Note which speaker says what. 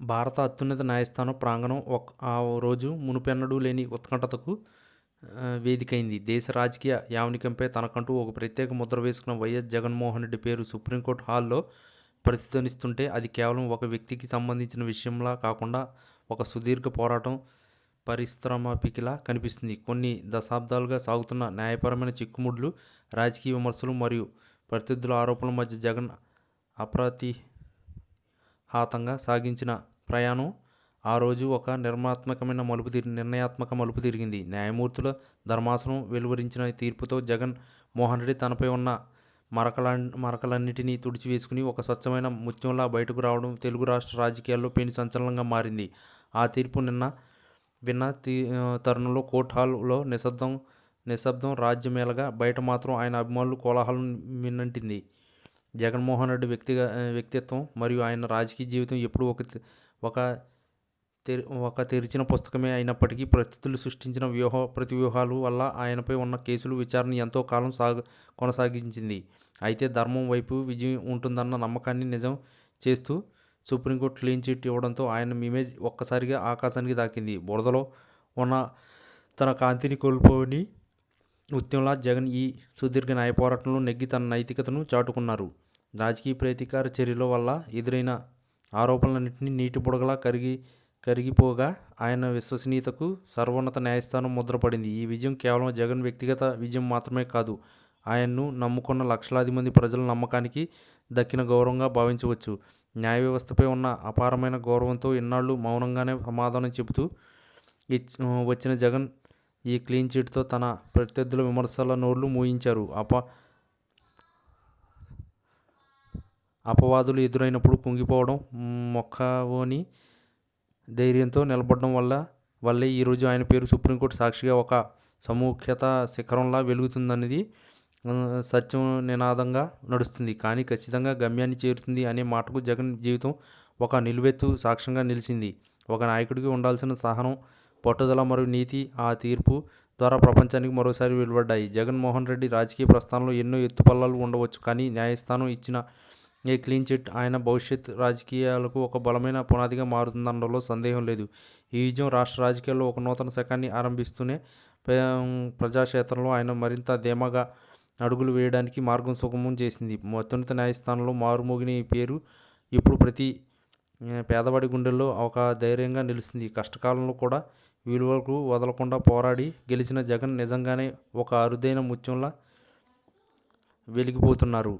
Speaker 1: భారత అత్యున్నత న్యాయస్థానం ప్రాంగణం ఒక ఆ రోజు మునుపెన్నడూ లేని ఉత్కంఠతకు వేదికైంది. దేశ రాజకీయ యావనికంపై తనకంటూ ఒక ప్రత్యేక ముద్ర వేసుకున్న వైఎస్ జగన్మోహన్ రెడ్డి పేరు సుప్రీంకోర్టు హాల్లో ప్రతిధ్వనిస్తుంటే అది కేవలం ఒక వ్యక్తికి సంబంధించిన విషయంలా కాకుండా ఒక సుదీర్ఘ పోరాటం పరిశ్రమపికిలా కనిపిస్తుంది. కొన్ని దశాబ్దాలుగా సాగుతున్న న్యాయపరమైన చిక్కుముడ్లు రాజకీయ విమర్శలు మరియు ప్రత్యర్థుల ఆరోపణల మధ్య జగన్ అప్రతి హాతంగా సాగించిన ప్రయాణం. ఆ రోజు ఒక నిర్మాత్మకమైన మలుపు తిరిగి నిర్ణయాత్మక మలుపు తిరిగింది. న్యాయమూర్తుల ధర్మాసనం వెలువరించిన తీర్పుతో జగన్ మోహన్ రెడ్డి తనపై ఉన్న మరకల మరకలన్నిటినీ తుడిచివేసుకుని ఒక స్వచ్ఛమైన ముత్యంలా బయటకు రావడం తెలుగు రాష్ట్ర రాజకీయాల్లో పెను సంచలనంగా మారింది. ఆ తీర్పు నిన్న విన్న తీ తరుణంలో కోర్ట్ హాల్లో నిశ్శబ్దం నిశ్శబ్దం రాజ్యమేళగా బయట మాత్రం ఆయన అభిమానులు కోలాహలం మిన్నంటింది. జగన్మోహన్ రెడ్డి వ్యక్తిగా వ్యక్తిత్వం మరియు ఆయన రాజకీయ జీవితం ఎప్పుడూ ఒక ఒక తెరి ఒక తెరిచిన పుస్తకమే అయినప్పటికీ ప్రత్యర్థులు సృష్టించిన వ్యూహ ప్రతివ్యూహాలు వల్ల ఆయనపై ఉన్న కేసులు విచారణ ఎంతో కాలం సాగ కొనసాగించింది. అయితే ధర్మం వైపు విజయం ఉంటుందన్న నమ్మకాన్ని నిజం చేస్తూ సుప్రీంకోర్టు క్లీన్ చిట్ ఇవ్వడంతో ఆయన ఇమేజ్ ఒక్కసారిగా ఆకాశానికి దాకింది. బురదలో ఉన్న తన కాంతిని కోల్పోని ఉత్యంలా జగన్ ఈ సుదీర్ఘ న్యాయ పోరాటంలో నెగ్గి తన నైతికతను చాటుకున్నారు. రాజకీయ ప్రతీకార చర్యల వల్ల ఎదురైన ఆరోపణలన్నింటినీ నీటి బుడగలా కరిగి కరిగిపోగా ఆయన విశ్వసనీయతకు సర్వోన్నత న్యాయస్థానం ముద్రపడింది. ఈ విజయం కేవలం జగన్ వ్యక్తిగత విజయం మాత్రమే కాదు ఆయన్ను నమ్ముకున్న లక్షలాది మంది ప్రజల నమ్మకానికి దక్కిన గౌరవంగా భావించవచ్చు. న్యాయ వ్యవస్థపై ఉన్న అపారమైన గౌరవంతో ఇన్నాళ్ళు మౌనంగానే సమాధానం చెబుతూ వచ్చిన జగన్ ఈ క్లీన్ చిట్తో తన ప్రత్యర్థుల విమర్శల నోర్లు మూయించారు. అప అపవాదులు ఎదురైనప్పుడు కుంగిపోవడం మొక్కవోని ధైర్యంతో నిలబడడం వల్ల వల్లే ఈరోజు ఆయన పేరు సుప్రీంకోర్టు సాక్షిగా ఒక సముఖ్యత శిఖరంలా వెలుగుతుందనేది సత్యం నినాదంగా నడుస్తుంది. కానీ ఖచ్చితంగా గమ్యాన్ని చేరుతుంది అనే మాటకు జగన్ జీవితం ఒక నిలువెత్తు సాక్ష్యంగా నిలిచింది. ఒక నాయకుడికి ఉండాల్సిన సహనం పట్టుదల మరియు నీతి ఆ తీర్పు ద్వారా ప్రపంచానికి మరోసారి వెలువడ్డాయి. జగన్మోహన్ రెడ్డి రాజకీయ ప్రస్థానంలో ఎన్నో ఎత్తుపల్లాలు ఉండవచ్చు కానీ న్యాయస్థానం ఇచ్చిన ఏ క్లీన్ చిట్ ఆయన భవిష్యత్ రాజకీయాలకు ఒక బలమైన పునాదిగా మారుతుందనడంలో సందేహం లేదు. ఈ విజయం రాష్ట్ర రాజకీయాల్లో ఒక నూతన శకాన్ని ఆరంభిస్తూనే ప్రజాక్షేత్రంలో ఆయన మరింత ధీమాగా అడుగులు వేయడానికి మార్గం సుగమం చేసింది. అత్యున్నత న్యాయస్థానంలో మారుమోగిన ఈ పేరు ఇప్పుడు ప్రతి పేదవాడి గుండెల్లో ఒక ధైర్యంగా నిలుస్తుంది. కష్టకాలంలో కూడా విలువలకు వదలకుండా పోరాడి గెలిచిన జగన్ నిజంగానే ఒక అరుదైన ముత్యంలా వెలిగిపోతున్నారు.